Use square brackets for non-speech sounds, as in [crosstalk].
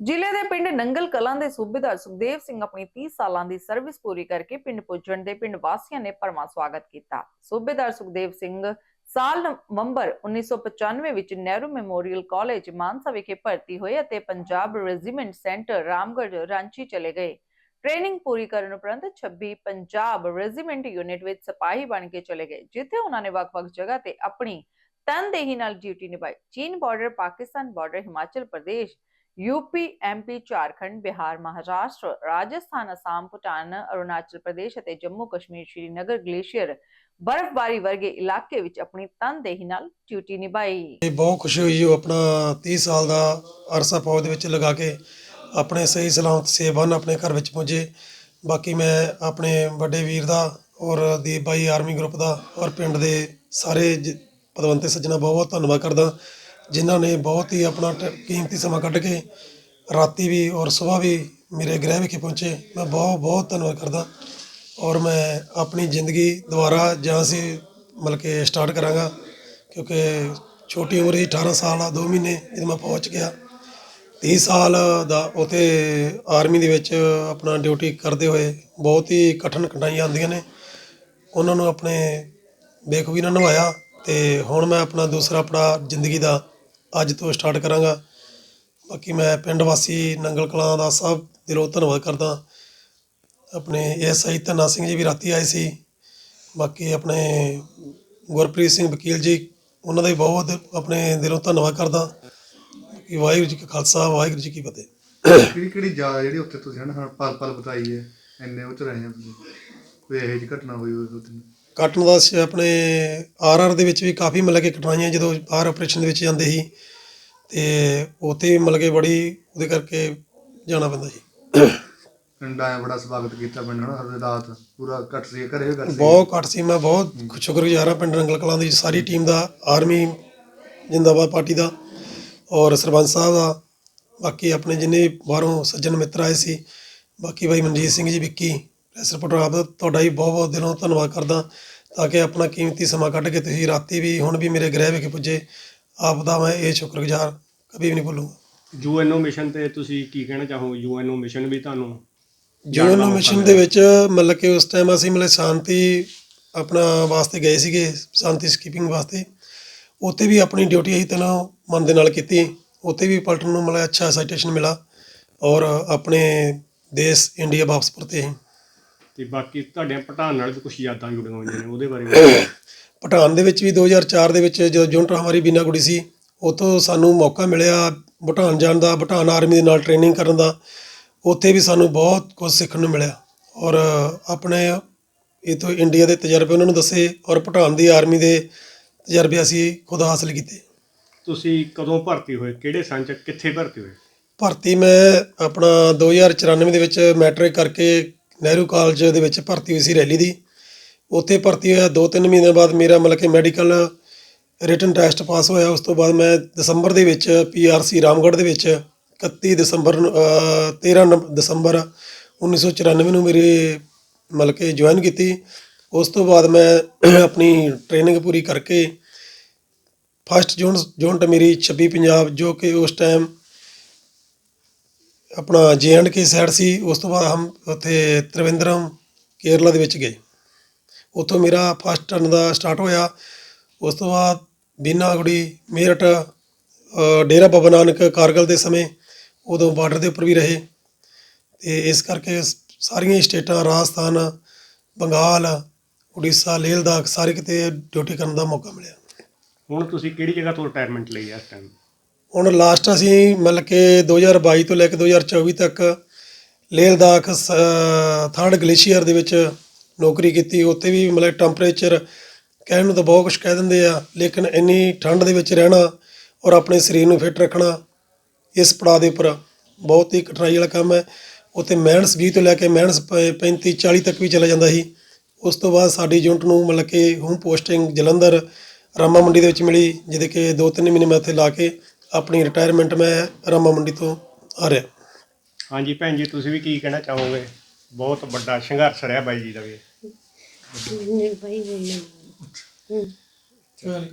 ਜ਼ਿਲ੍ਹੇ ਦੇ ਪਿੰਡ ਨੰਗਲ ਕਲਾਂ ਦੇ ਸੂਬੇਦਾਰ ਸੁਖਦੇਵ ਸਿੰਘ ਆਪਣੀ 30 ਸਾਲਾਂ ਦੀ ਸਰਵਿਸ ਪੂਰੀ ਕਰਕੇ ਪਿੰਡ ਪੁੱਜਣ ਦੇ ਪਿੰਡ ਵਾਸੀਆਂ ਨੇ ਭਰਵਾਂ ਸਵਾਗਤ ਕੀਤਾ। ਸੂਬੇਦਾਰ ਸੁਖਦੇਵ ਸਿੰਘ ਸਾਲ ਨਵੰਬਰ 1995 ਵਿੱਚ ਨਹਿਰੂ ਮੈਮੋਰੀਅਲ ਕਾਲਜ ਮਾਨਸਾ ਵਿਖੇ ਭਰਤੀ ਹੋਏ ਅਤੇ ਪੰਜਾਬ ਰੈਜੀਮੈਂਟ ਸੈਂਟਰ ਰਾਮਗੜ੍ਹ ਰਾਂਚੀ ਚਲੇ ਗਏ। ਟ੍ਰੇਨਿੰਗ ਪੂਰੀ ਕਰਨ ਉਪਰੰਤ 26 ਪੰਜਾਬ ਰੈਜੀਮੈਂਟ ਯੂਨਿਟ ਵਿੱਚ ਸਿਪਾਹੀ ਬਣ ਕੇ ਚਲੇ ਗਏ, ਜਿੱਥੇ ਉਹਨਾਂ ਨੇ ਵੱਖ-ਵੱਖ ਜਗ੍ਹਾ ਤੇ ਆਪਣੀ ਤਨਦੇਹੀ ਨਾਲ ਡਿਊਟੀ ਨਿਭਾਈ। ਚੀਨ border Pakistan border Himachal Pradesh UP MP Jharkhand Bihar Maharashtra Rajasthan Assam Bhutan Arunachal Pradesh ਅਤੇ ਜੰਮੂ ਕਸ਼ਮੀਰ ਸ਼੍ਰੀਨਗਰ ਗਲੇਸ਼ੀਅਰ ਬਰਫ਼ਬਾਰੀ ਵਰਗੇ ਇਲਾਕੇ ਵਿੱਚ ਆਪਣੀ ਤਨਦੇਹੀ ਨਾਲ ਡਿਊਟੀ ਨਿਭਾਈ। ਇਹ ਬਹੁਤ ਖੁਸ਼ੀ ਹੋਈ ਜੋ ਆਪਣਾ 30 ਸਾਲ ਦਾ ਅਰਸਾ ਫੌਜ ਦੇ ਵਿੱਚ ਲਗਾ ਕੇ ਆਪਣੇ ਸਹੀ ਸਲਾਮਤ ਸੇਵਾਨ ਆਪਣੇ ਘਰ ਵਿੱਚ ਪਹੁੰਚੇ। ਬਾਕੀ ਮੈਂ ਆਪਣੇ ਵੱਡੇ ਵੀਰ ਦਾ ਔਰ ਦੀਪ ਬਾਈ ਆਰਮੀ ਗਰੁੱਪ ਦਾ ਔਰ ਪਿੰਡ ਦੇ ਸਾਰੇ ਪਦਵੰਤੇ ਸੱਜਣਾ ਬਹੁਤ ਬਹੁਤ ਧੰਨਵਾਦ ਕਰਦਾ। ਜਿਨ੍ਹਾਂ ਨੇ ਬਹੁਤ ਹੀ ਆਪਣਾ ਟ- ਕੀਮਤੀ ਸਮਾਂ ਕੱਢ ਕੇ ਰਾਤੀ ਵੀ ਔਰ ਸੁਬਾਹ ਵੀ ਮੇਰੇ ਗ੍ਰਹਿ ਵਿਖੇ ਪਹੁੰਚੇ। ਮੈਂ ਬਹੁਤ ਬਹੁਤ ਧੰਨਵਾਦ ਕਰਦਾ ਔਰ ਮੈਂ ਆਪਣੀ ਜ਼ਿੰਦਗੀ ਦੁਬਾਰਾ ਜਾਂ ਅਸੀਂ ਮਤਲਬ ਕਿ ਸਟਾਰਟ ਕਰਾਂਗਾ ਕਿਉਂਕਿ ਛੋਟੀ ਉਮਰ ਹੀ 18 ਸਾਲ ਆ 2 ਮਹੀਨੇ ਜਦੋਂ ਮੈਂ ਪਹੁੰਚ ਗਿਆ। 30 ਸਾਲ ਦਾ ਉਥੇ ਆਰਮੀ ਦੇ ਵਿੱਚ ਆਪਣਾ ਡਿਊਟੀ ਕਰਦੇ ਹੋਏ ਬਹੁਤ ਹੀ ਕਠਿਨ ਕਠਿਨਾਈਆਂ ਆਉਂਦੀਆਂ ਨੇ। ਉਹਨਾਂ ਨੂੰ ਆਪਣੇ ਬੇਖੂਬੀ ਨਾਲ ਨਿਭਾਇਆ ਤੇ ਹੁਣ ਮੈਂ ਆਪਣਾ ਦੂਸਰਾ ਆਪਣਾ ਜ਼ਿੰਦਗੀ ਦਾ ਅੱਜ ਤੋਂ ਸਟਾਰਟ ਕਰਾਂਗਾ। ਬਾਕੀ ਮੈਂ ਪਿੰਡ ਵਾਸੀ ਨੰਗਲ ਕਲਾਂ ਦਾ ਸਭ ਦਿਲੋਂ ਧੰਨਵਾਦ ਕਰਦਾ। ਆਪਣੇ ਐਸਆਈ ਧੰਨਾ ਸਿੰਘ ਜੀ ਵੀ ਰਾਤੀ ਆਏ ਸੀ। ਬਾਕੀ ਆਪਣੇ ਗੁਰਪ੍ਰੀਤ ਸਿੰਘ ਵਕੀਲ ਜੀ, ਉਹਨਾਂ ਦਾ ਵੀ ਬਹੁਤ ਆਪਣੇ ਦਿਲੋਂ ਧੰਨਵਾਦ ਕਰਦਾ। ਕਿ ਵਾਹਿਗੁਰੂ ਜੀ ਕਾ ਖਾਲਸਾ, ਵਾਹਿਗੁਰੂ ਜੀ ਕੀ ਫਤਿਹ। ਕਿਹੜੀ ਕਿਹੜੀ ਜਗ੍ਹਾ ਜਿਹੜੀ ਉੱਥੇ ਤੁਸੀਂ ਹਨ ਪਲ ਪਲ ਬਤਾਈ ਹੈ, ਇੰਨੇ ਉੱਚ ਰਹੇ ਆ ਤੁਸੀਂ। ਕੋਈ ਇਹੋ ਜਿਹੀ ਘਟਨਾ ਹੋਈ ਹੋਵੇ ਉੱਥੇ ਕੱਟਣ ਦਾ ਆਪਣੇ ਆਰਆਰ ਦੇ ਵਿੱਚ ਵੀ ਕਾਫੀ ਮਤਲਬ ਕਿ ਕਟਵਾਈਆਂ ਜਦੋਂ ਬਾਹਰ ਆਪਰੇਸ਼ਨ ਦੇ ਵਿੱਚ ਜਾਂਦੇ ਸੀ ਤੇ ਉੱਥੇ ਵੀ ਮਤਲਬ ਕਿ ਬੜੀ ਉਹਦੇ ਕਰਕੇ ਜਾਣਾ ਪੈਂਦਾ ਜੀ ਪਿੰਡ ਆਇਆ ਬੜਾ ਸਵਾਗਤ ਕੀਤਾ ਪਿੰਡ ਹਨਾ ਹਰ ਰਾਤ ਪੂਰਾ ਘੱਟ ਸੀ ਘਰੇ ਵੀ ਘੱਟ ਸੀ। ਬਹੁਤ ਘੱਟ ਸੀ ਮੈਂ ਬਹੁਤ ਸ਼ੁਕਰਗੁਜ਼ਾਰ ਹਾਂ ਪਿੰਡ ਰੰਗਲ ਕਲਾਂ ਦੀ ਸਾਰੀ ਟੀਮ ਦਾ ਆਰਮੀ ਜਿੰਦਾਬਾਦ ਪਾਰਟੀ ਦਾ ਔਰ ਸਰਪੰਚ ਸਾਹਿਬ ਦਾ ਬਾਕੀ ਆਪਣੇ ਜਿੰਨੇ ਬਾਹਰੋਂ ਸੱਜਣ ਮਿੱਤਰ ਆਏ ਸੀ ਬਾਕੀ ਭਾਈ ਮਨਜੀਤ ਸਿੰਘ ਜੀ ਵਿੱਕੀ ਪ੍ਰੈਸ ਰਿਪੋਰਟਰ ਆਪ ਦਾ ਤੁਹਾਡਾ ਵੀ ਬਹੁਤ ਬਹੁਤ ਦਿਲੋਂ ਧੰਨਵਾਦ ਕਰਦਾ ਤਾਂ ਕਿ ਆਪਣਾ ਕੀਮਤੀ ਸਮਾਂ ਕੱਢ ਕੇ ਤੁਸੀਂ ਰਾਤੀ ਵੀ ਹੁਣ ਵੀ ਮੇਰੇ ਗ੍ਰਹਿ ਵਿਖੇ ਪੁੱਜੇ। ਆਪ ਦਾ ਮੈਂ ਇਹ ਸ਼ੁਕਰਗੁਜ਼ਾਰ ਕਦੀ ਵੀ ਨਹੀਂ ਭੁੱਲੂੰਗਾ। ਯੂਐਨਓ ਮਿਸ਼ਨ ਤੇ ਤੁਸੀਂ ਕੀ ਕਹਿਣਾ ਚਾਹੋਗੇ? ਯੂਐਨਓ ਮਿਸ਼ਨ ਵੀ ਤੁਹਾਨੂੰ ਜੂਨ ਮਿਸ਼ਨ ਦੇ ਵਿੱਚ ਮਤਲਬ ਕਿ ਉਸ ਟਾਈਮ ਅਸੀਂ ਮਤਲਬ ਸ਼ਾਂਤੀ ਆਪਣਾ ਵਾਸਤੇ ਗਏ ਸੀਗੇ ਸ਼ਾਂਤੀ ਸਕੀਪਿੰਗ ਵਾਸਤੇ। ਉੱਥੇ ਵੀ ਆਪਣੀ ਡਿਊਟੀ ਅਸੀਂ ਤੈਨੂੰ ਮਨ ਦੇ ਨਾਲ ਕੀਤੀ। ਉੱਥੇ ਵੀ ਪਲਟਨ ਨੂੰ ਮਤਲਬ ਅੱਛਾ ਸਾਈਟੇਸ਼ਨ ਮਿਲਾ ਔਰ ਆਪਣੇ ਦੇਸ਼ ਇੰਡੀਆ ਵਾਪਸ ਪਰਤੇ ਅਸੀਂ। ਤੇ ਬਾਕੀ ਤੁਹਾਡੇ ਪਠਾਨ ਨਾਲ ਵੀ ਕੁਝ ਯਾਦਾਂ ਜੁੜੀਆਂ ਹੋਈਆਂ ਨੇ ਉਹਦੇ ਬਾਰੇ ਵੀ। [clears throat] ਪਠਾਨ ਦੇ ਵਿੱਚ ਵੀ 2004 ਦੇ ਵਿੱਚ ਜਦੋਂ ਯੂਨਿਟ ਹਮਾਰੀ ਬੀਨਾ ਗੁੜੀ ਸੀ ਉੱਥੋਂ ਸਾਨੂੰ ਮੌਕਾ ਮਿਲਿਆ ਭੂਟਾਨ ਜਾਣ ਦਾ ਭੂਟਾਨ ਆਰਮੀ ਦੇ ਨਾਲ ਟ੍ਰੇਨਿੰਗ ਕਰਨ ਦਾ। ਉੱਥੇ ਵੀ ਸਾਨੂੰ ਬਹੁਤ ਕੁਝ ਸਿੱਖਣ ਨੂੰ ਮਿਲਿਆ। ਔਰ ਆਪਣੇ ਇਥੋਂ ਇੰਡੀਆ ਦੇ ਤਜਰਬੇ ਉਹਨਾਂ ਨੂੰ ਦੱਸੇ ਔਰ ਭੂਟਾਨ ਦੀ ਆਰਮੀ ਦੇ ਤਜਰਬੇ ਅਸੀਂ ਖੁਦ ਹਾਸਲ ਕੀਤੇ। ਤੁਸੀਂ ਕਦੋਂ ਭਰਤੀ ਹੋਏ? ਕਿਹੜੇ ਸੰਨ ਚ? ਕਿੱਥੇ ਭਰਤੀ ਹੋਏ? ਭਰਤੀ ਮੈਂ ਆਪਣਾ 2094 ਦੇ ਵਿੱਚ ਮੈਟ੍ਰਿਕ ਕਰਕੇ ਨਹਿਰੂ ਕਾਲਜ ਦੇ ਵਿੱਚ ਭਰਤੀ ਹੋਈ ਸੀ ਰੈਲੀ ਦੀ। ਉੱਥੇ ਭਰਤੀ ਹੋਇਆ 2-3 ਮਹੀਨੇ ਬਾਅਦ ਮੇਰਾ ਮਤਲਬ ਕਿ ਮੈਡੀਕਲ ਰਿਟਨ ਟੈਸਟ ਪਾਸ ਹੋਇਆ। ਉਸ ਤੋਂ ਬਾਅਦ ਮੈਂ ਦਸੰਬਰ ਦੇ ਵਿੱਚ ਪੀਆਰਸੀ ਰਾਮਗੜ੍ਹ ਦੇ ਵਿੱਚ 31 ਦਸੰਬਰ ਨੂੰ, ਅਹ, 13 ਨਵ- ਦਸੰਬਰ 1994 ਨੂੰ ਮੇਰੇ ਮਤਲਬ ਕਿ ਜੁਆਇਨ ਕੀਤੀ। ਉਸ ਤੋਂ ਬਾਅਦ ਮੈਂ [clears throat] ਆਪਣੀ ਟ੍ਰੇਨਿੰਗ ਪੂਰੀ ਕਰਕੇ ਫਸਟ ਜੂਨ ਯੂਨਿਟ ਮੇਰੀ 26 ਪੰਜਾਬ ਜੋ ਕਿ ਉਸ ਟਾਈਮ ਆਪਣਾ ਜੇ ਐਂਡ ਕੇ ਸਾਈਡ ਸੀ, ਉਸ ਤੋਂ ਬਾਅਦ ਹਮ ਉੱਥੇ ਤ੍ਰਿਵੇਂਦਰਮ ਕੇਰਲਾ ਦੇ ਵਿੱਚ ਗਏ। ਉੱਥੋਂ ਮੇਰਾ ਫਸਟ ਟਰਨ ਦਾ ਸਟਾਰਟ ਹੋਇਆ। ਉਸ ਤੋਂ ਬਾਅਦ ਬੀਨਾਗੁੜੀ ਮੇਰਠ ਡੇਰਾ ਬਾਬਾ ਨਾਨਕ ਕਾਰਗਲ ਦੇ ਸਮੇਂ ਉਦੋਂ ਬਾਰਡਰ ਦੇ ਉੱਪਰ ਵੀ ਰਹੇ। ਤੇ ਇਸ ਕਰਕੇ ਸਾਰੀਆਂ ਹੀ ਸਟੇਟਾਂ, ਰਾਜਸਥਾਨ, ਬੰਗਾਲ, ਉੜੀਸਾ ਲੇਹ ਲਦਾਖ ਸਾਰੇ ਕਿਤੇ ਡਿਊਟੀ ਕਰਨ ਦਾ ਮੌਕਾ ਮਿਲਿਆ। ਹੁਣ ਤੁਸੀਂ ਕਿਹੜੀ ਜਗ੍ਹਾ ਤੋਂ ਰਿਟਾਇਰਮੈਂਟ ਲਈ ਹੈ ਇਸ ਟਾਈਮ ਹੁਣ ਲਾਸਟ ਅਸੀਂ ਮਤਲਬ ਕਿ 2022 ਤੋਂ ਲੈ ਕੇ 2024 ਤੱਕ ਲੇਹ ਲਦਾਖ ਥਰਡ ਗਲੇਸ਼ੀਅਰ ਦੇ ਵਿੱਚ ਨੌਕਰੀ ਕੀਤੀ। ਉੱਥੇ ਵੀ ਮਤਲਬ ਟੈਂਪਰੇਚਰ ਕਹਿਣ ਨੂੰ ਤਾਂ ਬਹੁਤ ਕੁਝ ਕਹਿ ਦਿੰਦੇ ਆ, ਲੇਕਿਨ ਇੰਨੀ ਠੰਡ ਦੇ ਵਿੱਚ ਰਹਿਣਾ ਔਰ ਆਪਣੇ ਸਰੀਰ ਨੂੰ ਫਿੱਟ ਰੱਖਣਾ ਇਸ ਪੜਾਅ ਦੇ ਉੱਪਰ ਬਹੁਤ ਹੀ ਕਠਿਨਾਈ ਵਾਲਾ ਕੰਮ ਹੈ। ਉੱਥੇ ਮੈਨਸ 20 ਤੋਂ ਲੈ ਕੇ ਮੈਨਸ 35 40 ਤੱਕ ਵੀ ਚਲਾ ਜਾਂਦਾ ਸੀ। ਉਸ ਤੋਂ ਬਾਅਦ ਸਾਡੀ ਯੂਨਿਟ ਨੂੰ ਮਤਲਬ ਕਿ ਹੋਮ ਪੋਸਟਿੰਗ ਜਲੰਧਰ ਰਾਮਾ ਮੰਡੀ ਦੇ ਵਿੱਚ ਮਿਲੀ, ਜਿਹਦੇ ਕਿ 2-3 ਮਹੀਨੇ ਮੈਂ ਉੱਥੇ ਲਾ ਕੇ ਆਪਣੀ ਰਿਟਾਇਰਮੈਂਟ ਮੈਂ ਰਾਮਾ ਮੰਡੀ ਤੋਂ ਆ ਰਿਹਾ। ਹਾਂਜੀ ਭੈਣ ਜੀ ਤੁਸੀਂ ਵੀ ਕੀ ਕਹਿਣਾ ਚਾਹੋਗੇ? ਬਹੁਤ ਵੱਡਾ ਸੰਘਰਸ਼ ਰਿਹਾ ਬਾਈ ਜੀ ਦਾ ਵੀ। ਨਹੀਂ